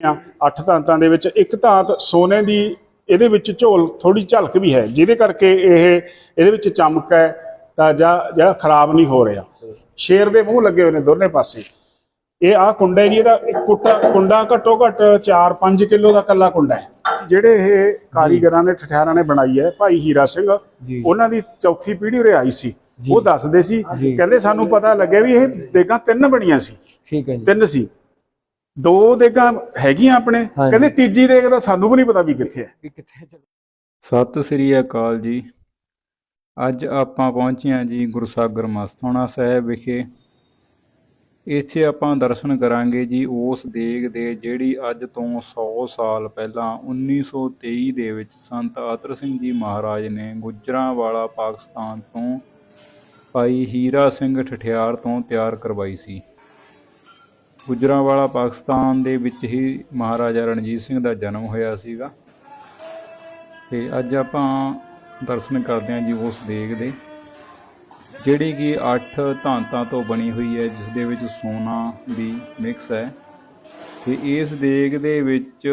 ਆ ਅੱਠ ਧਾਤਾਂ ਦੇ ਵਿੱਚ ਇੱਕ ਧਾਤ ਸੋਨੇ ਦੀ ਇਹਦੇ ਵਿੱਚ ਝੋਲ ਥੋੜੀ ਝਲਕ ਵੀ ਹੈ ਜਿਹਦੇ ਕਰਕੇ ਇਹ ਇਹਦੇ ਵਿੱਚ ਚਮਕ ਹੈ ਤਾਂ ਜਾਂ ਜਿਹੜਾ ਖਰਾਬ ਨਹੀਂ ਹੋ ਰਿਹਾ। ਸ਼ੇਰ ਦੇ ਮੂੰਹ ਲੱਗੇ ਹੋਏ ਨੇ ਦੋਨੇ ਪਾਸੇ। ਇਹ ਆ ਕੁੰਡਾ ਜੀ ਇਹਦਾ ਇੱਕ ਕੁੱਟਾ ਕੁੰਡਾ ਘੱਟੋ ਘੱਟ 4-5 ਕਿਲੋ ਦਾ ਕੱਲਾ ਕੁੰਡਾ ਹੈ। ਜਿਹੜੇ ਇਹ ਕਾਰੀਗਰਾਂ ਨੇ ਠਠਿਆਰਾਂ ਨੇ ਬਣਾਈ ਹੈ ਭਾਈ ਹੀਰਾ ਸਿੰਘ। ਉਹਨਾਂ ਦੀ ਚੌਥੀ ਪੀੜ੍ਹੀ ਉਰੇ ਆਈ ਸੀ। ਉਹ ਦੱਸਦੇ ਸੀ। ਕਹਿੰਦੇ ਸਾਨੂੰ ਪਤਾ ਲੱਗਿਆ ਵੀ ਇਹ ਦੇਗਾਂ ਤਿੰਨ ਬਣੀਆਂ ਸੀ। ਠੀਕ ਹੈ ਜੀ। ਤਿੰਨ ਸੀ। ਦੋ ਦੇਗਾਂ ਹੈਗੀਆਂ ਆਪਣੇ ਹਾਂਜੀ। ਕਹਿੰਦੇ ਤੀਜੀ ਦੇਗ ਦਾ ਸਾਨੂੰ ਵੀ ਨਹੀਂ ਪਤਾ ਵੀ ਕਿੱਥੇ ਹੈ। ਵੀ ਕਿੱਥੇ ਚੱਲ। ਸਤਿ ਸ੍ਰੀ ਅਕਾਲ ਜੀ। ਅੱਜ ਆਪਾਂ ਪਹੁੰਚੇ ਹਾਂ ਜੀ ਗੁਰਸਾਗਰ ਮਸਤਾਣਾ ਸਾਹਿਬ ਵਿਖੇ। ਇੱਥੇ ਆਪਾਂ ਦਰਸ਼ਨ ਕਰਾਂਗੇ ਜੀ ਉਸ ਦੇਗ ਦੇ ਜਿਹੜੀ ਅੱਜ ਤੋਂ 100 ਸਾਲ ਪਹਿਲਾਂ 1923 ਦੇ ਵਿੱਚ ਸੰਤ ਆਤਰ ਸਿੰਘ ਜੀ ਮਹਾਰਾਜ ਨੇ ਗੁਜਰਾਂਵਾਲਾ ਪਾਕਿਸਤਾਨ ਤੋਂ ਭਾਈ ਹੀਰਾ ਸਿੰਘ ਠਠਿਆਰ ਤੋਂ ਤਿਆਰ ਕਰਵਾਈ ਸੀ। ਗੁਜਰਾਂਵਾਲਾ ਪਾਕਿਸਤਾਨ ਦੇ ਵਿੱਚ ਹੀ ਮਹਾਰਾਜਾ ਰਣਜੀਤ ਸਿੰਘ ਦਾ ਜਨਮ ਹੋਇਆ ਸੀਗਾ। ਤੇ ਅੱਜ ਆਪਾਂ ਦਰਸ਼ਨ ਕਰਦੇ ਹਾਂ ਜੀ ਉਸ ਦੇਗ ਦੇ, ਜਿਹੜੀ ਕਿ 8 ਧਾਂਤਾਂ ਤੋਂ ਬਣੀ ਹੋਈ ਹੈ, ਜਿਸ ਦੇ ਵਿੱਚ ਸੋਨਾ ਵੀ ਮਿਕਸ ਹੈ। ਤੇ ਇਸ ਦੇਗ ਦੇ ਵਿੱਚ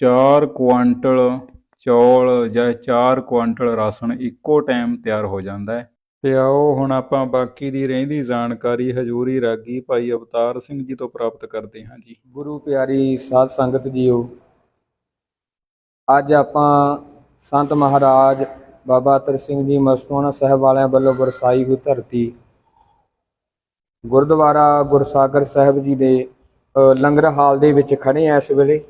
4 ਕੁਆਂਟਲ ਚੌਲ ਜਾਂ 4 ਕੁਆਂਟਲ ਰਾਸ਼ਨ ਇੱਕੋ ਟਾਈਮ ਤਿਆਰ ਹੋ ਜਾਂਦਾ ਹੈ। ਤੇ ਆਓ ਹੁਣ ਆਪਾਂ ਬਾਕੀ ਦੀ ਰਹਿੰਦੀ ਜਾਣਕਾਰੀ, ਹਜੂਰੀ ਰਾਗੀ ਭਾਈ ਅਵਤਾਰ ਸਿੰਘ ਜੀ ਤੋਂ ਪ੍ਰਾਪਤ ਕਰਦੇ ਹਾਂ ਜੀ। ਗੁਰੂ ਪਿਆਰੀ ਸਾਧ ਸੰਗਤ ਜੀਓ, ਅੱਜ ਆਪਾਂ ਸੰਤ ਮਹਾਰਾਜ ਬਾਬਾ ਅਤਰ ਸਿੰਘ ਜੀ ਮਸਤੂਆਣਾ ਸਾਹਿਬ ਵਾਲਿਆਂ ਵੱਲੋਂ ਵਰਸਾਈ ਹੋਈ ਧਰਤੀ, ਗੁਰਦੁਆਰਾ ਗੁਰਸਾਗਰ ਸਾਹਿਬ ਜੀ ਦੇ ਲੰਗਰ ਹਾਲ ਦੇ ਵਿੱਚ ਖੜੇ ਆ ਇਸ ਵੇਲੇ।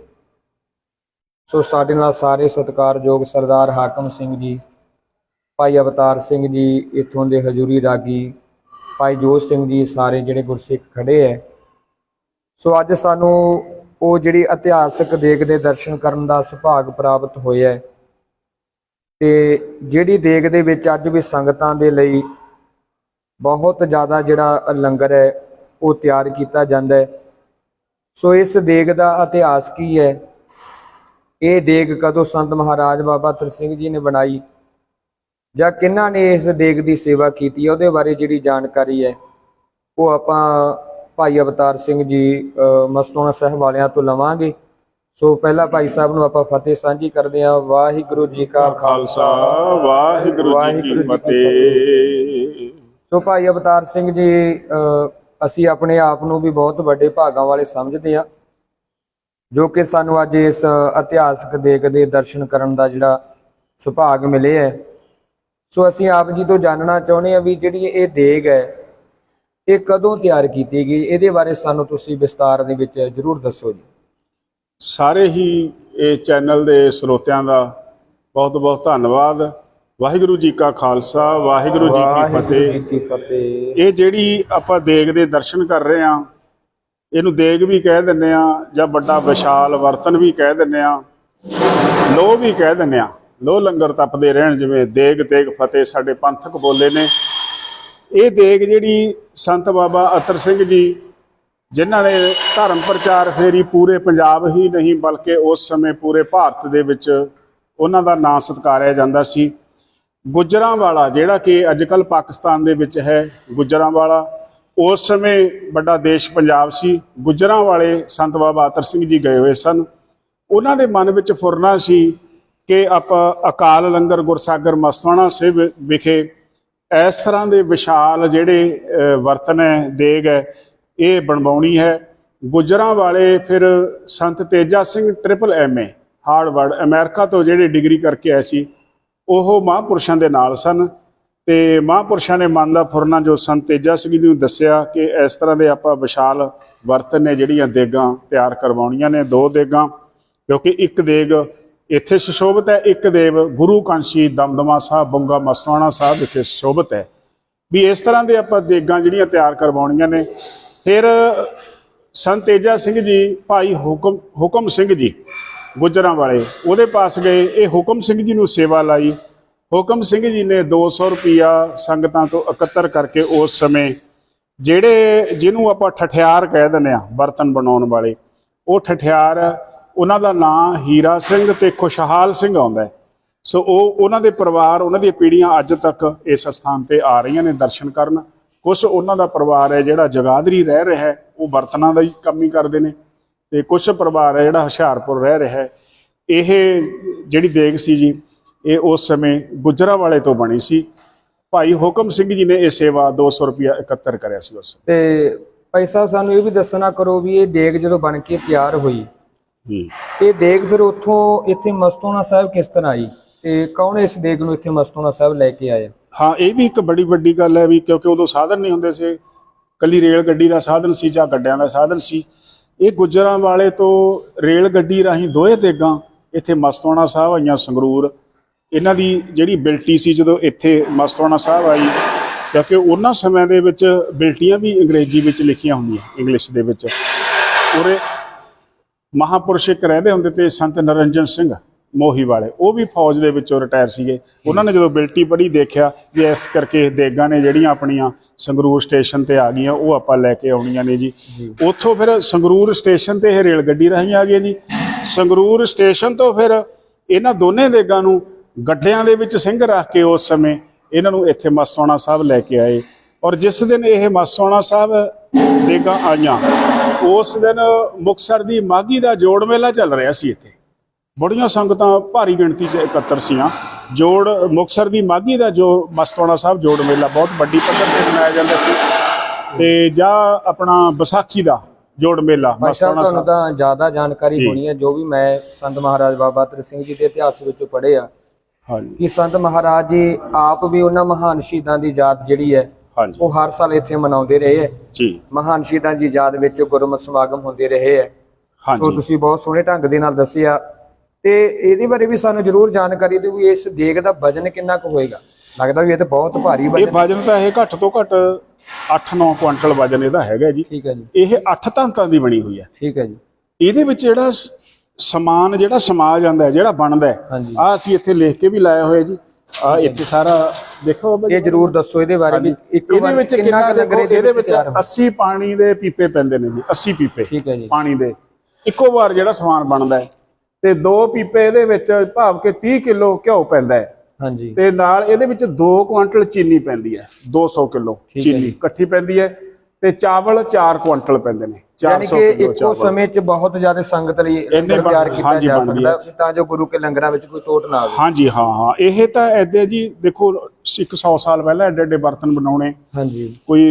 ਸੋ ਸਾਡੇ ਨਾਲ ਸਾਰੇ ਸਤਿਕਾਰਯੋਗ ਸਰਦਾਰ ਹਾਕਮ ਸਿੰਘ ਜੀ ਭਾਈ ਅਵਤਾਰ ਸਿੰਘ ਜੀ ਇੱਥੋਂ ਦੇ ਹਜੂਰੀ ਰਾਗੀ, ਭਾਈ ਜੋਤ ਸਿੰਘ ਜੀ ਸਾਰੇ ਜਿਹੜੇ ਗੁਰਸਿੱਖ ਖੜੇ ਐ। ਸੋ ਅੱਜ ਸਾਨੂੰ ਉਹ ਜਿਹੜੀ ਇਤਿਹਾਸਕ ਦੇਗ ਦੇ ਦਰਸ਼ਨ ਕਰਨ ਦਾ ਸੁਭਾਗ ਪ੍ਰਾਪਤ ਹੋਇਆ ਹੈ ਤੇ ਜਿਹੜੀ ਦੇਗ ਦੇ ਵਿੱਚ ਅੱਜ ਵੀ ਸੰਗਤਾਂ ਦੇ ਲਈ ਬਹੁਤ ਜ਼ਿਆਦਾ ਜਿਹੜਾ ਲੰਗਰ ਹੈ ਉਹ ਤਿਆਰ ਕੀਤਾ ਜਾਂਦਾ ਹੈ ਸੋ ਇਸ ਦੇਗ ਦਾ ਇਤਿਹਾਸ ਕੀ ਹੈ ਇਹ ਦੇਗ ਕਦੋਂ ਸੰਤ ਮਹਾਰਾਜ ਬਾਬਾ ਤਰ ਸਿੰਘ ਜੀ ਨੇ ਬਣਾਈ? ਜਾਂ ਕਿਹਨਾਂ ਨੇ ਇਸ ਦੇਗ ਦੀ ਸੇਵਾ ਕੀਤੀ ਹੈ ਉਹਦੇ ਬਾਰੇ ਜਿਹੜੀ ਜਾਣਕਾਰੀ ਹੈ ਉਹ ਆਪਾਂ ਭਾਈ ਅਵਤਾਰ ਸਿੰਘ ਜੀ ਅ, ਮਸਤੂਆਣਾ ਸਾਹਿਬ ਵਾਲਿਆਂ ਤੋਂ ਲਵਾਂਗੇ। ਸੋ ਪਹਿਲਾਂ ਭਾਈ ਸਾਹਿਬ ਨੂੰ ਆਪਾਂ ਫਤਿਹ ਸਾਂਝੀ ਕਰਦੇ ਹਾਂ। ਵਾਹਿਗੁਰੂ ਜੀ ਕਾ ਖਾਲਸਾ ਵਾਹਿਗੁਰੂ ਜੀ ਕੀ ਫਤਿਹ। ਸੋ ਭਾਈ ਅਵਤਾਰ ਸਿੰਘ ਜੀ ਅਸੀਂ ਆਪਣੇ ਆਪ ਨੂੰ ਵੀ ਬਹੁਤ ਵੱਡੇ ਭਾਗਾਂ ਵਾਲੇ ਸਮਝਦੇ ਹਾਂ ਜੋ ਕਿ ਸਾਨੂੰ ਅੱਜ ਇਸ ਇਤਿਹਾਸਕ ਦੇਗ ਦੇ ਦਰਸ਼ਨ ਕਰਨ ਦਾ ਜਿਹੜਾ ਸੁਭਾਗ ਮਿਲਿਆ ਹੈ। ਸੋ ਅਸੀਂ ਆਪ ਜੀ ਤੋਂ ਜਾਣਨਾ ਚਾਹੁੰਦੇ ਹਾਂ ਵੀ ਜਿਹੜੀ ਇਹ ਦੇਗ ਹੈ ਇਹ ਕਦੋਂ ਤਿਆਰ ਕੀਤੀ ਗਈ? ਇਹਦੇ ਬਾਰੇ ਸਾਨੂੰ ਤੁਸੀਂ ਵਿਸਤਾਰ ਦੇ ਵਿੱਚ ਜਰੂਰ ਦੱਸੋ ਜੀ। ਸਾਰੇ ਹੀ ਇਹ ਚੈਨਲ ਦੇ ਸਰੋਤਿਆਂ ਦਾ ਬਹੁਤ ਬਹੁਤ ਧੰਨਵਾਦ। ਵਾਹਿਗੁਰੂ ਜੀ ਕਾ ਖਾਲਸਾ ਵਾਹਿਗੁਰੂ ਜੀ ਕੀ ਫਤਿਹ। ਇਹ ਜਿਹੜੀ ਆਪਾਂ ਦੇਗ ਦੇ ਦਰਸ਼ਨ ਕਰ ਰਹੇ ਆ ਇਹਨੂੰ ਦੇਗ ਵੀ ਕਹਿ ਦਿੰਨੇ ਆ ਜਾਂ ਵੱਡਾ ਵਿਸ਼ਾਲ ਵਰਤਨ ਵੀ ਕਹਿ ਦਿੰਨੇ ਆ ਲੋ ਵੀ ਕਹਿ ਦਿੰਨੇ ਆ ਲੋ ਲੰਗਰ ਤਪਦੇ ਰਹਿਣ, ਜਿਵੇਂ ਦੇਗ ਤੇਗ ਫਤਿਹ ਸਾਡੇ ਪੰਥਕ ਬੋਲੇ ਨੇ। ਇਹ ਦੇਗ ਜਿਹੜੀ ਸੰਤ ਬਾਬਾ ਅਤਰ ਸਿੰਘ ਜੀ, ਜਿਨ੍ਹਾਂ ਨੇ ਧਰਮ ਪ੍ਰਚਾਰ ਫੇਰੀ ਪੂਰੇ ਪੰਜਾਬ ਹੀ ਨਹੀਂ, ਬਲਕਿ ਉਸ ਸਮੇਂ ਪੂਰੇ ਭਾਰਤ ਦੇ ਵਿੱਚ ਉਹਨਾਂ ਦਾ ਨਾਂ ਸਤਿਕਾਰਿਆ ਜਾਂਦਾ ਸੀ। ਗੁਜਰਾਂਵਾਲਾ, ਜਿਹੜਾ ਕਿ ਅੱਜਕੱਲ ਪਾਕਿਸਤਾਨ ਦੇ ਵਿੱਚ ਹੈ, ਗੁਜਰਾਂਵਾਲਾ, ਉਸ ਸਮੇਂ ਵੱਡਾ ਦੇਸ਼ ਪੰਜਾਬ ਸੀ। ਗੁਜਰਾਂ ਵਾਲੇ ਸੰਤ ਬਾਬਾ ਅਤਰ ਸਿੰਘ ਜੀ ਗਏ ਹੋਏ ਸਨ। ਉਹਨਾਂ ਦੇ ਮਨ ਵਿੱਚ ਫੁਰਨਾ ਸੀ ਕਿ ਆਪਾਂ ਅਕਾਲ ਲੰਗਰ ਗੁਰਸਾਗਰ ਮਸਤਾਣਾ ਸਾਹਿਬ ਵਿਖੇ ਇਸ ਤਰ੍ਹਾਂ ਦੇ ਵਿਸ਼ਾਲ ਜਿਹੜੇ ਅ, ਹੈ ਦੇਗ ਹੈ ਇਹ ਬਣਵਾਉਣੀ ਹੈ। ਗੁਜਰਾਂ ਵਾਲੇ ਫਿਰ Sant Teja Singh triple MA Harvard America ਤੋਂ ਜਿਹੜੇ ਡਿਗਰੀ ਕਰਕੇ ਆਏ ਸੀ ਉਹ ਮਹਾਂਪੁਰਸ਼ਾਂ ਦੇ ਨਾਲ ਸਨ। ਤੇ ਮਹਾਂਪੁਰਸ਼ਾਂ ਨੇ ਮਨ ਦਾ ਫੁਰਨਾ ਜੋ ਸੰਤ ਤੇਜਾ ਸਿੰਘ ਨੂੰ ਦੱਸਿਆ ਕਿ ਇਸ ਤਰ੍ਹਾਂ ਦੇ ਆਪਾਂ ਵਿਸ਼ਾਲ ਬਰਤਨ ਨੇ ਜਿਹੜੀਆਂ ਦੇਗਾਂ ਤਿਆਰ ਕਰਵਾਉਣੀਆਂ ਨੇ ਦੋ ਦੇਗਾਂ ਕਿਉਂਕਿ ਇੱਕ ਦੇਗ ਇੱਥੇ ਸੁਸ਼ੋਭਿਤ ਹੈ। ਇੱਕ ਦੇਵ ਗੁਰੂ ਕਾਂਸ਼ੀ ਦਮਦਮਾ ਸਾਹਿਬ, ਬੰਗਾ ਮਸਵਾਣਾ ਸਾਹਿਬ ਵਿਖੇ ਸੁਸ਼ੋਭਿਤ ਹੈ। ਵੀ ਇਸ ਤਰ੍ਹਾਂ ਦੇ ਆਪਾਂ ਦੇਗਾਂ ਜਿਹੜੀਆਂ ਤਿਆਰ ਕਰਵਾਉਣੀਆਂ ਨੇ। ਫਿਰ ਸੰਤ ਤੇਜਾ ਸਿੰਘ ਜੀ, ਭਾਈ ਹੁਕਮ ਹੁਕਮ ਸਿੰਘ ਜੀ ਗੁਜਰਾਂ ਵਾਲੇ, ਉਹਦੇ ਪਾਸ ਗਏ। ਇਹ ਹੁਕਮ ਸਿੰਘ ਜੀ ਨੂੰ ਸੇਵਾ ਲਾਈ। ਹੁਕਮ ਸਿੰਘ ਜੀ ਨੇ 200 ਰੁਪਿਆ ਸੰਗਤਾਂ ਤੋਂ ਇਕੱਤਰ ਕਰਕੇ ਉਸ ਸਮੇਂ ਜਿਹੜੇ ਜਿਹਨੂੰ ਆਪਾਂ ਠਠਿਆਰ ਕਹਿ ਦਿੰਦੇ ਆ ਬਰਤਨ ਬਣਾਉਣ ਵਾਲੇ, ਉਹ ਠਠਿਆਰ ਉਹਨਾਂ ਦਾ ਨਾਂ ਹੀਰਾ ਸਿੰਘ ਤੇ ਖੁਸ਼ਹਾਲ ਸਿੰਘ ਆਉਂਦਾ ਹੈ। ਸੋ ਉਹ ਉਹਨਾਂ ਦੇ ਪਰਿਵਾਰ, ਉਹਨਾਂ ਦੀਆਂ ਪੀੜ੍ਹੀਆਂ ਅੱਜ ਤੱਕ ਇਸ ਸਥਾਨ ਤੇ ਆ ਰਹੀਆਂ ਨੇ ਦਰਸ਼ਨ ਕਰਨ। ਕੁਝ ਉਹਨਾਂ ਦਾ ਪਰਿਵਾਰ ਹੈ ਜਿਹੜਾ ਜਗਾਦਰੀ ਰਹਿ ਰਿਹਾ ਹੈ, ਉਹ ਬਰਤਨਾਂ ਦਾ ਹੀ ਕੰਮ ਹੀ ਕਰਦੇ ਨੇ। ਤੇ ਕੁਝ ਪਰਿਵਾਰ ਹੈ ਜਿਹੜਾ ਹੁਸ਼ਿਆਰਪੁਰ ਰਹਿ ਰਿਹਾ ਹੈ। ਇਹ ਜਿਹੜੀ ਦੇਗ ਸੀ ਜੀ, ਇਹ ਉਸ ਸਮੇਂ ਗੁਜਰਾਵਾਲੇ ਤੋਂ ਬਣੀ ਸੀ। ਭਾਈ ਹੁਕਮ ਸਿੰਘ ਜੀ ਨੇ ਇਹ ਸੇਵਾ 200 ਰੁਪਇਆ ਇਕੱਤਰ ਕਰਿਆ ਸੀ ਉਸ ਸਮੇਂ। ਤੇ ਭਾਈ ਸਾਹਿਬ, ਸਾਨੂੰ ਇਹ ਵੀ ਦੱਸਣਾ ਕਰੋ ਵੀ ਇਹ ਦੇਗ ਜਦੋਂ ਬਣ ਕੇ ਤਿਆਰ ਹੋਈ ਇਹ ਦੇਗ ਫਿਰ ਉੱਥੋਂ ਇੱਥੇ ਮਸਤੂਣਾ ਸਾਹਿਬ ਕਿਸ ਤਰ੍ਹਾਂ ਆਈ? ਤੇ ਕੌਣ ਇਸ ਦੇਗ ਨੂੰ ਇੱਥੇ ਮਸਤੂਣਾ ਸਾਹਿਬ ਲੈ ਕੇ ਆਇਆ? ਹਾਂ ਇਹ ਵੀ ਇੱਕ ਬੜੀ ਵੱਡੀ ਗੱਲ ਹੈ ਵੀ ਕਿਉਂਕਿ ਉਦੋਂ ਸਾਧਨ ਨਹੀਂ ਹੁੰਦੇ ਸੀ। ਕੱਲੀ ਰੇਲ ਗੱਡੀ ਦਾ ਸਾਧਨ ਸੀ ਜਾਂ ਗੱਡਿਆਂ ਦਾ ਸਾਧਨ ਸੀ। ਇਹ ਗੁੱਜਰਾਂ ਵਾਲੇ ਤੋਂ ਰੇਲ ਗੱਡੀ ਰਾਹੀਂ ਦੋਏ ਤੇਗਾਂ ਇੱਥੇ ਮਸਤਵਾਣਾ ਸਾਹਿਬ ਆਈਆਂ ਸੰਗਰੂਰ। ਇਹਨਾਂ ਦੀ ਜਿਹੜੀ ਬਿਲਟੀ ਸੀ ਜਦੋਂ ਇੱਥੇ ਮਸਤਵਾਣਾ ਸਾਹਿਬ ਆਈ ਕਿਉਂਕਿ ਉਹਨਾਂ ਸਮਿਆਂ ਦੇ ਵਿੱਚ ਬਿਲਟੀਆਂ ਵੀ ਅੰਗਰੇਜ਼ੀ ਵਿੱਚ ਲਿਖੀਆਂ ਹੁੰਦੀਆਂ ਇੰਗਲਿਸ਼ ਦੇ ਵਿੱਚ। ਉਰੇ ਮਹਾਪੁਰਸ਼ ਇੱਕ ਰਹਿੰਦੇ ਹੁੰਦੇ ਤੇ ਸੰਤ ਨਰਿੰਜਨ ਸਿੰਘ ਮੋਹੀ ਵਾਲੇ ਉਹ ਵੀ ਫੌਜ ਦੇ ਵਿੱਚੋਂ ਰਿਟਾਇਰ ਸੀਗੇ। ਉਹਨਾਂ ਨੇ ਜਦੋਂ ਬਿਲਟੀ ਪੜ੍ਹੀ ਦੇਖਿਆ ਵੀ ਇਸ ਕਰਕੇ ਦੇਗਾਂ ਨੇ ਜਿਹੜੀਆਂ ਆਪਣੀਆਂ ਸੰਗਰੂਰ ਸਟੇਸ਼ਨ ਤੇ ਆ ਗਈਆਂ ਉਹ ਆਪਾਂ ਲੈ ਕੇ ਆਉਣੀਆਂ ਨੇ ਜੀ। ਉੱਥੋਂ ਫਿਰ ਸੰਗਰੂਰ ਸਟੇਸ਼ਨ ਤੇ ਇਹ ਰੇਲ ਗੱਡੀ ਰਾਹੀਂ ਆ ਗਏ ਜੀ। ਸੰਗਰੂਰ ਸਟੇਸ਼ਨ ਤੋਂ ਫਿਰ ਇਹਨਾਂ ਦੋਨੇ ਦੇਗਾਂ ਨੂੰ ਗੱਡਿਆਂ ਦੇ ਵਿੱਚ ਸਿੰਘ ਰੱਖ ਕੇ ਉਸ ਸਮੇਂ ਇਹਨਾਂ ਨੂੰ ਇੱਥੇ ਮਸਤੋਣਾ ਸਾਹਿਬ ਲੈ ਕੇ ਆਏ। ਔਰ ਜਿਸ ਦਿਨ ਇਹ ਮਸਤੋਣਾ ਸਾਹਿਬ ਦੇਗਾਂ ਆਈਆਂ ਉਸ ਦਿਨ ਮੁਕਸਰ ਦੀ ਮਾਗੀ ਦਾ ਜੋੜ ਮੇਲਾ ਚੱਲ ਰਿਹਾ ਸੀ ਇੱਥੇ। ਬੜੀਆਂ ਸੰਗਤਾਂ ਭਾਰੀ ਗਿਣਤੀ 'ਚ ਇਕੱਤਰ ਸੀਆਂ। ਜੋੜ ਮੁਕਸਰ ਦੀ ਮਾਗੀ ਦਾ ਜੋ ਮਸਤਵਾਣਾ ਸਾਹਿਬ ਜੋੜ ਮੇਲਾ ਬਹੁਤ ਵੱਡੀ ਪੱਧਰ ਤੇ ਮਨਾਇਆ ਜਾਂਦਾ ਸੀ। ਤੇ ਜਾਂ ਆਪਣਾ ਵਿਸਾਖੀ ਦਾ ਜੋੜ ਮੇਲਾ ਭਾਈ ਸਾਹਿਬ ਤਾਂ ਜ਼ਿਆਦਾ ਜਾਣਕਾਰੀ। ਹੋਣੀ ਹੈ ਜੋ ਵੀ ਮੈਂ ਸੰਤ ਮਹਾਰਾਜ ਬਾਬਾ ਤਰ ਸਿੰਘ ਜੀ ਦੇ ਇਤਿਹਾਸ ਵਿੱਚੋਂ ਪੜ੍ਹਿਆ ਹਾਂਜੀ। ਕਿ ਸੰਤ ਮਹਾਰਾਜ ਜੀ ਆਪ ਵੀ ਉਹਨਾਂ ਮਹਾਨ ਸ਼ਹੀਦਾਂ ਦੀ ਯਾਦ ਜਿਹੜੀ ਹੈ ਹਾਂਜੀ। ਉਹ ਹਰ ਸਾਲ ਇੱਥੇ ਮਨਾਉਂਦੇ ਰਹੇ ਹੈ। ਜੀ। ਮਹਾਨ ਸ਼ਹੀਦਾਂ ਦੀ ਯਾਦ ਵਿੱਚ ਗੁਰਮਤਿ ਸਮਾਗਮ ਹੁੰਦੇ ਰਹੇ ਹੈ। ਸੋ ਹਾਂਜੀ ਤੁਸੀਂ ਬਹੁਤ ਸੋਹਣੇ ਢੰਗ ਦੇ ਨਾਲ ਦੱਸਿਆ। ਤੇ ਇਹਦੇ ਬਾਰੇ ਵੀ ਸਾਨੂੰ ਜ਼ਰੂਰ ਜਾਣਕਾਰੀ ਦਿਓ ਵੀ ਇਸ ਦੇਗ ਦਾ ਵਜਨ ਕਿੰਨਾ ਕੁ ਹੋਏਗਾ। ਲੱਗਦਾ ਵੀ ਇਹ ਤਾਂ ਬਹੁਤ ਭਾਰੀ ਇਹ ਵਜਨ ਵਜਨ ਤਾਂ ਇਹ ਘੱਟ ਤੋਂ ਘੱਟ 8-9 ਕੁਇੰਟਲ ਵਜਨ ਇਹਦਾ ਹੈਗਾ ਜੀ। ਠੀਕ ਹੈ ਜੀ। ਇਹ 8 ਧਾਤਾਂ ਦੀ ਬਣੀ ਹੋਈ ਹੈ। ਠੀਕ ਹੈ ਜੀ। ਇਹਦੇ ਵਿੱਚ ਜਿਹੜਾ ਸ- ਸਮਾਨ ਜਿਹੜਾ ਸਮਾ ਜਾਂਦਾ ਹੈ ਜਿਹੜਾ ਬਣਦਾ ਹੈ ਆ ਅਸੀਂ ਇੱਥੇ ਲਿਖ ਕੇ ਵੀ ਲਾਇਆ ਹੋਇਆ ਜੀ। ਆ ਇੱਥੇ ਸਾਰਾ ਦੇਖੋ ਬਾਬਾ ਜੀ। ਇਹ ਜ਼ਰੂਰ ਦੱਸੋ ਇਹਦੇ ਬਾਰੇ ਵੀ ਇੱਕ ਇਹਦੇ ਵਾਰ ਵਿੱਚ ਕਿੰਨਾ ਕੁ ਲੰਗਰ ਦੇਖੋ ਇਹਦੇ ਵਿੱਚ ਤਿਆਰ ਹੁੰਦਾ? 80 ਪਾਣੀ ਦੇ ਪੀਪੇ ਪੈਂਦੇ ਨੇ ਜੀ 80 ਪੀਪੇ। ਠੀਕ ਹੈ ਜੀ। ਪਾਣੀ ਦੇ। ਇੱਕੋ ਵਾਰ ਜਿਹੜਾ ਸਮਾਨ ਬਣਦਾ ਹੈ ਤੇ ਦੋ ਪੀਪੇ ਇਹਦੇ ਵਿੱਚ ਭਾਵ ਕਿ 30 ਕਿਲੋ ਘਿਓ ਪੈਂਦਾ ਹੈ। ਹਾਂਜੀ। ਤੇ ਨਾਲ ਇਹਦੇ ਵਿੱਚ 2 ਕੁਇੰਟਲ ਚੀਨੀ ਪੈਂਦੀ ਹੈ 200 ਕਿਲੋ ਠੀਕ ਹੈ ਚੀਨੀ ਜੀ। ਇਕੱਠੀ ਪੈਂਦੀ ਹੈ। ਤੇ ਚਾਵਲ 4 ਕੁਇੰਟਲ ਪੈਂਦੇ ਨੇ ਯਾਨੀ 400 ਕਿ ਇੱਕੋ ਸਮੇਂ 'ਚ ਬਹੁਤ ਜ਼ਿਆਦਾ ਸੰਗਤ ਲਈ ਲੰਗਰ ਤਿਆਰ ਕੀਤਾ ਜਾ ਸਕਦਾ ਤਾਂ ਜੋ ਗੁਰੂ ਕੇ ਲੰਗਰਾਂ ਵਿੱਚ ਕੋਈ ਟੋਟ ਨਾ ਆਵੇ। ਹਾਂਜੀ ਹਾਂ ਹਾਂ। ਇਹ ਤਾਂ ਐਦੇ ਜੀ ਦੇਖੋ ਇੱਕ 100 ਸਾਲ ਪਹਿਲਾਂ ਐਡੇ ਐਡੇ ਬਰਤਨ ਬਣਾਉਣੇ। ਹਾਂਜੀ। ਕੋਈ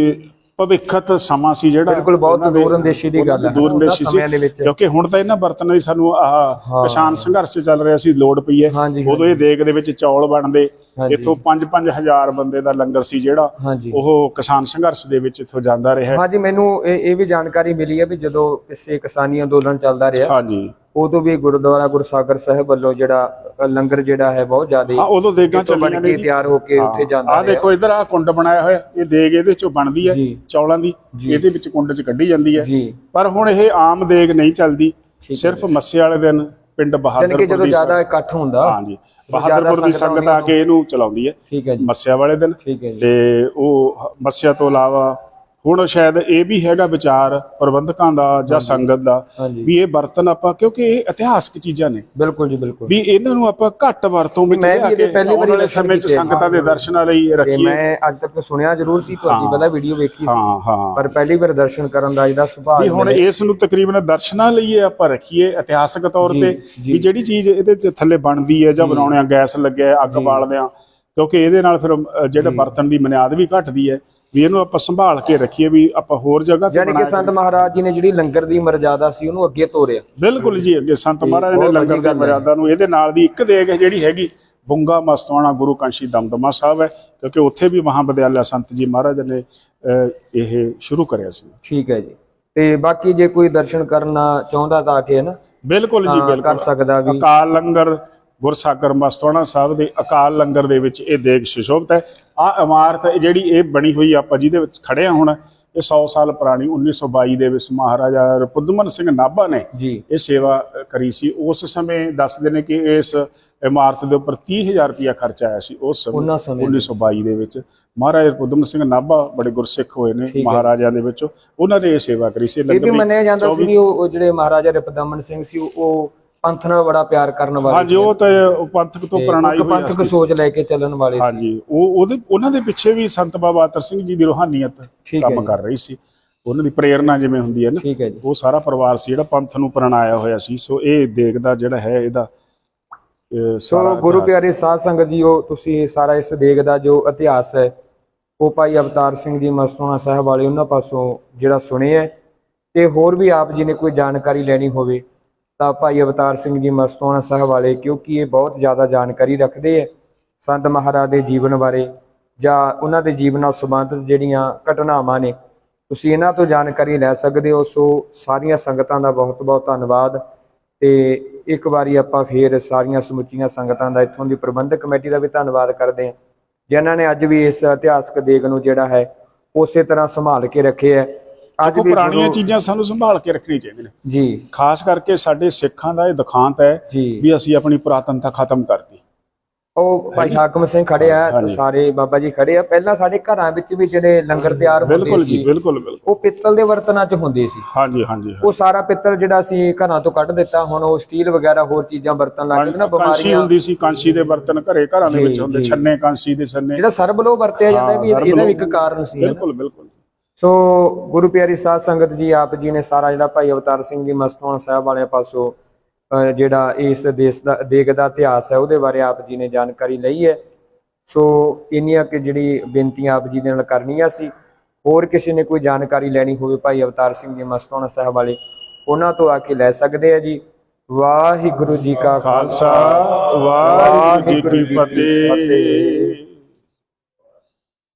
ਭਵਿੱਖਤ ਸਮਾਂ ਸੀ ਜਿਹੜਾ ਬਿਲਕੁਲ ਬਹੁਤ ਦੂਰਅੰਦੇਸ਼ੀ ਦੀ ਗੱਲ ਹੈ। ਦੂਰਅੰਦੇਸ਼ੀ ਵਿੱਚ। ਕਿਉਂਕਿ ਹੁਣ ਤਾਂ ਇਹਨਾਂ ਬਰਤਨਾਂ ਦੀ ਸਾਨੂੰ ਆਹ। ਕਿਸਾਨ ਸੰਘਰਸ਼ ਚੱਲ ਰਿਹਾ ਸੀ ਲੋੜ ਪਈ ਹੈ। ਉਦੋਂ ਇਹ ਦੇਗ ਦੇ ਵਿੱਚ ਚੌਲ ਬਣਦੇ। ਇੱਥੋਂ 5-5 ਹਜ਼ਾਰ ਬੰਦੇ ਦਾ ਲੰਗਰ ਸੀ ਜਿਹੜਾ ਉਹ ਕਿਸਾਨ ਸੰਘਰਸ਼ ਦੇ ਵਿੱਚ ਇੱਥੋਂ ਜਾਂਦਾ ਰਿਹਾ। ਹਾਂਜੀ ਮੈਨੂੰ ਇਹ ਵੀ ਜਾਣਕਾਰੀ ਮਿਲੀ ਹੈ ਵੀ ਜਦੋਂ ਇਸੇ ਕਿਸਾਨੀ ਅੰਦੋਲਨ ਚੱਲਦਾ ਰਿਹਾ ਹਾਂਜੀ। ਉਦੋਂ ਵੀ ਗੁਰਦੁਆਰਾ ਗੁਰਸਾਗਰ ਸਾਹਿਬ ਵੱਲੋਂ ਜਿਹੜਾ ਲੰਗਰ ਜਿਹੜਾ ਹੈ ਬਹੁਤ ਜ਼ਿਆਦਾ ਹਾਂ ਉਦੋਂ ਦੇਗਾਂ ਚੱਲੀਆਂ ਬਣ ਨੇ ਤਿਆਰ ਹੋ ਕੇ ਉੱਥੇ ਜਾਂਦਾ ਆ ਦੇਖੋ ਇਧਰ ਆ ਕੁੰਡ ਬਣਾਇਆ ਹੋਇਆ ਇਹ ਦੇਗ ਇਹਦੇ ਚੋਂ ਬਣਦੀ ਹੈ। ਚੌਲਾਂ ਦੀ। ਇਹਦੇ ਵਿੱਚ ਕੁੰਡ 'ਚ ਕੱਢੀ ਜਾਂਦੀ ਹੈ। ਪਰ ਹੁਣ ਇਹ ਆਮ ਦੇਗ ਨਹੀਂ ਚੱਲਦੀ ਸਿਰਫ ਮੱਸੇ ਵਾਲੇ ਦਿਨ ਪਿੰਡ ਬਹਾਦਰਪੁਰ ਜਦੋਂ ਦੀ ਜ਼ਿਆਦਾ ਇਕੱਠ ਹੁੰਦਾ ਹਾਂਜੀ ਜਦੋਂ ਬਹਾਦਰਪੁਰ ਦੀ ਸੰਗਤਾਂ ਆ ਕੇ ਇਹਨੂੰ ਚਲਾਉਂਦੀ ਹੈ ਮੱਸਿਆ ਵਾਲੇ ਦਿਨ। ਤੇ ਉਹ ਮੱਸਿਆ ਤੋਂ ਇਲਾਵਾ ਹੁਣ ਸ਼ਾਇਦ ਇਹ ਵੀ ਹੈਗਾ ਵਿਚਾਰ ਪ੍ਰਬੰਧਕਾਂ ਦਾ ਜਾਂ ਸੰਗਤ ਦਾ ਵੀ ਇਹ ਬਰਤਨ ਆਪਾਂ ਕਿਉਂਕਿ ਇਹ ਇਤਿਹਾਸਕ ਚੀਜ਼ਾਂ ਨੇ। ਬਿਲਕੁਲ ਜੀ ਬਿਲਕੁਲ। ਵੀ ਇਹਨਾਂ ਨੂੰ ਆਪਾਂ ਘੱਟ ਵਰਤੋਂ ਵਿੱਚ ਲਿਆ ਕੇ ਪਹਿਲੀ ਵਾਰੀ ਸਮੇਂ 'ਚ। ਸੰਗਤਾਂ ਦੇ ਦਰਸ਼ਨਾਂ ਲਈ ਰੱਖੀਏ। ਮੈਂ ਅੱਜ ਤੱਕ ਸੁਣਿਆ ਜ਼ਰੂਰ ਸੀ ਤੁਹਾਡੀ। ਪਹਿਲਾਂ ਵੀਡੀਓ ਵੇਖੀ ਸੀ। ਹਾਂ ਹਾਂ। ਪਰ ਪਹਿਲੀ ਵਾਰ ਦਰਸ਼ਨ ਕਰਨ ਦਾ ਇਹਦਾ ਸੁਭਾਅ ਵੀ ਹੁਣ ਇਸ ਨੂੰ ਤਕਰੀਬਨ ਦਰਸ਼ਨਾਂ ਲਈ ਇਹ ਆਪਾਂ ਰੱਖੀਏ ਇਤਿਹਾਸਕ ਤੌਰ ਤੇ। ਵੀ ਜਿਹੜੀ ਚੀਜ਼ ਇਹਦੇ ਚ ਥੱਲੇ ਬਣਦੀ ਹੈ ਜਾਂ ਬਣਾਉਣੇ ਆ ਗੈਸ ਲੱਗਿਆ ਅੱਗ। ਬਾਲਦੇ ਆ ਕਿਉਂਕਿ ਇਹਦੇ ਨਾਲ ਫਿਰ ਜਿਹੜਾ ਬਰਤਨ ਦੀ ਬੁਨਿਆਦ ਵੀ ਘਟਦੀ ਹੈ। ਵੀ ਇਹਨੂੰ ਆਪਾਂ ਸੰਭਾਲ ਕੇ ਰੱਖੀਏ ਵੀ ਆਪਾਂ ਹੋਰ ਜਗ੍ਹਾ ਤੇ ਯਾਨੀ ਕਿ ਸੰਤ ਮਹਾਰਾਜ ਜੀ ਨੇ ਜਿਹੜੀ ਲੰਗਰ ਦੀ ਮਰਜ਼ਾਦਾ ਸੀ ਉਹਨੂੰ ਅੱਗੇ ਤੋਰਿਆ। ਬਿਲਕੁਲ ਜੀ ਅੱਗੇ ਸੰਤ ਮਹਾਰਾਜ ਨੇ ਲੰਗਰ ਦੀ। ਮਰਿਆਦਾ ਨੂੰ ਇਹਦੇ ਨਾਲ ਦੀ ਇੱਕ ਦੇਗ ਜਿਹੜੀ ਹੈਗੀ ਬੁੰਗਾ ਮਸਤਵਾਣਾ ਗੁਰੂ ਕਾਂਸ਼ੀ ਦਮਦਮਾ ਸਾਹਿਬ ਹੈ ਕਿਉਂਕਿ ਉੱਥੇ ਵੀ ਮਹਾਬਿਦਿਆਲਾ ਸੰਤ ਜੀ ਮਹਾਰਾਜ ਨੇ ਇਹ ਸ਼ੁਰੂ ਕਰਿਆ ਸੀ। ਠੀਕ ਹੈ ਜੀ। ਤੇ ਬਾਕੀ ਜੇ ਕੋਈ ਦਰਸ਼ਨ ਕਰਨਾ ਚਾਹੁੰਦਾ ਤਾਂ ਆ ਕੇ ਨਾ ਬਿਲਕੁਲ ਜੀ ਬਿਲਕੁਲ ਕਰ ਸਕਦਾ ਵੀ। ਅਕਾਲ ਲੰਗਰ ਗੁਰਸਾਗਰ ਮਸਤਵਾਣਾ ਸਾਹਿਬ ਦੇ ਅਕਾਲ ਲੰਗਰ ਦੇ ਵਿੱਚ ਇਹ ਦੇਗ ਸੁਸ਼ੋਭਤ ਹੈ। ਆ ਇਮਾਰਤ ਜਿਹੜੀ ਇਹ ਬਣੀ ਹੋਈ ਆਪਾਂ ਜਿਹਦੇ ਵਿੱਚ ਖੜੇ ਆ ਹੁਣ ਇਹ 100 ਸਾਲ ਪੁਰਾਣੀ 1922 ਦੇ ਵਿੱਚ ਮਹਾਰਾਜਾ ਰਪੁਦਮਨ ਸਿੰਘ ਨਾਭਾ ਨੇ ਇਹ ਸੇਵਾ ਕਰੀ ਸੀ। ਉਸ ਸਮੇਂ ਦੱਸਦੇ ਨੇ ਕਿ ਇਸ ਇਮਾਰਤ ਦੇ ਉੱਪਰ 30000 ਰੁਪਇਆ ਖਰਚ ਆਇਆ ਸੀ ਉਸ ਸਮੇਂ ਉਹਨਾਂ ਸਮੇਂ 1922 ਦੇ। ਵਿੱਚ। ਮਹਾਰਾਜਾ ਰਪੁਦਮਨ ਸਿੰਘ ਨਾਭਾ ਬੜੇ ਗੁਰਸਿੱਖ ਹੋਏ ਨੇ। ਮਹਾਰਾਜਿਆਂ ਦੇ ਵਿੱਚੋਂ। ਉਹਨਾਂ ਨੇ ਇਹ ਸੇਵਾ ਕਰੀ ਸੀ। ਇਹ ਵੀ ਮੰਨਿਆ ਜਾਂਦਾ ਸੀ 24 ਵੀ ਉਹ ਜਿਹੜੇ ਮਹਾਰਾਜਾ ਰਿਪਦਮਨ ਸਿੰਘ ਸੀ ਉਹ ਪੰਥ ਨਾਲ ਬੜਾ ਪਿਆਰ ਕਰਨ ਵਾਲੇ ਹਾਂਜੀ ਉਹ ਤਾਂ ਉਹ ਪੰਥਕ ਤੋਂ ਪ੍ਰਣਾਈ ਹੋਈ ਪੰਥਕ। ਸੋਚ ਲੈ ਕੇ ਚੱਲਣ ਵਾਲੇ ਸੀ ਹਾਂਜੀ ਉਹ ਉਹਦੇ ਉਹਨਾਂ ਦੇ ਪਿੱਛੇ ਵੀ ਸੰਤ ਬਾਬਾ ਅਤਰ ਸਿੰਘ ਜੀ ਦੀ ਰੋਹਾਨੀਅਤ ਕੰਮ। ਕਰ ਰਹੀ ਸੀ ਉਹਨਾਂ ਦੀ ਪ੍ਰੇਰਣਾ ਜਿਵੇਂ ਹੁੰਦੀ ਹੈ ਨਾ ਠੀਕ ਹੈ ਜੀ ਉਹ ਸਾਰਾ ਪਰਿਵਾਰ ਸੀ ਜਿਹੜਾ ਪੰਥ ਨੂੰ ਪ੍ਰਣਾਇਆ ਹੋਇਆ ਸੀ ਸੋ ਇਹ ਦੇਖਦਾ ਜਿਹੜਾ ਹੈ ਇਹਦਾ ਇਹ ਸੋ ਗੁਰੂ। ਪਿਆਰੇ ਸਾਧ ਸੰਗਤ ਜੀ ਉਹ ਤੁਸੀਂ ਸਾਰਾ ਇਸ ਦੇਗ ਦਾ ਜੋ ਇਤਿਹਾਸ ਹੈ ਉਹ ਭਾਈ ਅਵਤਾਰ ਸਿੰਘ ਜੀ ਮਸਤੋਣਾ ਸਾਹਿਬ ਵਾਲੇ ਉਹਨਾਂ ਪਾਸੋਂ ਜਿਹੜਾ ਸੁਣਿਆ ਹੈ ਤੇ ਹੋਰ ਵੀ ਆਪ ਜੀ ਨੇ ਕੋਈ ਜਾਣਕਾਰੀ ਲੈਣੀ ਹੋਵੇ ਤਾਂ ਭਾਈ ਅਵਤਾਰ ਸਿੰਘ ਜੀ ਮਸਤੋਣਾ ਸਾਹਿਬ ਵਾਲੇ, ਕਿਉਂਕਿ ਇਹ ਬਹੁਤ ਜ਼ਿਆਦਾ ਜਾਣਕਾਰੀ ਰੱਖਦੇ ਹੈ ਸੰਤ ਮਹਾਰਾਜ ਦੇ ਜੀਵਨ ਬਾਰੇ ਜਾਂ ਉਹਨਾਂ ਦੇ ਜੀਵਨ ਨਾਲ ਸੰਬੰਧਿਤ ਜਿਹੜੀਆਂ ਘਟਨਾਵਾਂ ਨੇ, ਤੁਸੀਂ ਇਹਨਾਂ ਤੋਂ ਜਾਣਕਾਰੀ ਲੈ ਸਕਦੇ ਹੋ। ਸੋ ਸਾਰੀਆਂ ਸੰਗਤਾਂ ਦਾ ਬਹੁਤ ਬਹੁਤ ਧੰਨਵਾਦ ਤੇ ਇੱਕ ਵਾਰੀ ਆਪਾਂ ਫੇਰ ਸਾਰੀਆਂ ਸਮੁੱਚੀਆਂ ਸੰਗਤਾਂ ਦਾ ਇੱਥੋਂ ਦੀ ਪ੍ਰਬੰਧਕ ਕਮੇਟੀ ਦਾ ਵੀ ਧੰਨਵਾਦ ਕਰਦੇ ਹਾਂ, ਜਿਨ੍ਹਾਂ ਨੇ ਅੱਜ ਵੀ ਇਸ ਇਤਿਹਾਸਕ ਦੇਗ ਨੂੰ ਜਿਹੜਾ ਹੈ ਉਸੇ ਤਰ੍ਹਾਂ ਸੰਭਾਲ ਕੇ ਰੱਖਿਆ ਹੈ। ਅੱਜ ਵੀ ਪੁਰਾਣੀਆਂ ਚੀਜ਼ਾਂ ਸਾਨੂੰ ਸੰਭਾਲ ਕੇ ਰੱਖਣੀ ਚਾਹੀਦੀਆਂ ਨੇ। ਜੀ। ਖਾਸ ਕਰਕੇ ਸਾਡੇ ਸਿੱਖਾਂ ਦਾ ਇਹ ਦੁਖਾਂਤ ਹੈ ਜੀ। ਵੀ ਅਸੀਂ ਆਪਣੀ ਪੁਰਾਤਨਤਾ ਖਤਮ ਕਰਤੀ। ਉਹ ਭਾਈ ਹਾਕਮ ਸਿੰਘ ਖੜੇ ਆ। ਸਾਰੇ ਬਾਬਾ ਜੀ ਖੜੇ ਆ। ਪਹਿਲਾਂ ਸਾਡੇ ਘਰਾਂ ਵਿੱਚ ਵੀ ਜਿਹੜੇ ਲੰਗਰ ਤਿਆਰ ਬਿਲਕੁਲ ਹੁੰਦੇ ਜੀ ਸੀ ਬਿਲਕੁਲ ਬਿਲਕੁਲ। ਉਹ ਪਿੱਤਲ ਦੇ ਬਰਤਨਾਂ 'ਚ ਹੁੰਦੇ ਸੀ। ਹਾਂਜੀ ਹਾਂਜੀ ਉਹ ਸਾਰਾ ਪਿੱਤਲ ਜਿਹੜਾ ਸੀ ਘਰਾਂ ਤੋਂ ਕੱਢ ਦਿੱਤਾ। ਹੁਣ ਉਹ ਸਟੀਲ ਵਗੈਰਾ ਹੋਰ ਚੀਜ਼ਾਂ ਵਰਤਣ ਲੱਗ ਗਏ ਨਾ ਕਾਂਸੀ ਬਿਮਾਰੀਆਂ। ਹੁੰਦੀ ਸੀ ਕਾਂਸੀ ਦੇ ਬਰਤਨ ਘਰੇ ਘਰਾਂ ਦੇ ਜੀ, ਵਿੱਚ ਹੁੰਦੇ ਜੀ। ਛੰਨੇ ਕਾਂਸੀ ਦੇ ਛੰਨੇ। ਜਿਹੜਾ ਸਰਬਲੋ ਵਰਤਿਆ ਜਾਂਦਾ ਵੀ ਇਹਦਾ ਵੀ ਇੱਕ। ਕਾਰਨ ਸੀ। ਬਿਲਕੁਲ ਬਿਲਕੁਲ। ਸੋ ਗੁਰੂ ਪਿਆਰੀ ਸਾਧ ਸੰਗਤ ਜੀ ਆਪ ਜੀ ਨੇ ਸਾਰਾ ਜਿਹੜਾ ਭਾਈ ਅਵਤਾਰ ਸਿੰਘ ਜੀ ਮਸਤੂਆਣਾ ਸਾਹਿਬ ਵਾਲਿਆਂ ਪਾਸੋਂ ਜਿਹੜਾ ਇਸ ਦੇਸ਼ ਦਾ ਦੇਗ ਦਾ ਇਤਿਹਾਸ ਹੈ ਉਹਦੇ ਬਾਰੇ ਆਪ ਜੀ ਨੇ ਜਾਣਕਾਰੀ ਲਈ ਹੈ। ਸੋ ਇੰਨੀਆਂ ਕਿ ਜਿਹੜੀ ਬੇਨਤੀਆਂ ਆਪ ਜੀ ਦੇ ਨਾਲ ਕਰਨੀਆਂ ਸੀ। ਹੋਰ ਕਿਸੇ ਨੇ ਕੋਈ ਜਾਣਕਾਰੀ ਲੈਣੀ ਹੋਵੇ ਭਾਈ ਅਵਤਾਰ ਸਿੰਘ ਜੀ ਮਸਤੂਆਣਾ ਸਾਹਿਬ ਵਾਲੇ ਉਹਨਾਂ ਤੋਂ ਆ ਕੇ ਲੈ ਸਕਦੇ ਆ ਜੀ। ਵਾਹਿਗੁਰੂ ਜੀ ਕਾ ਖਾਲਸਾ ਵਾਹਿਗੁਰੂ ਜੀ ਕੀ ਫਤਿਹ।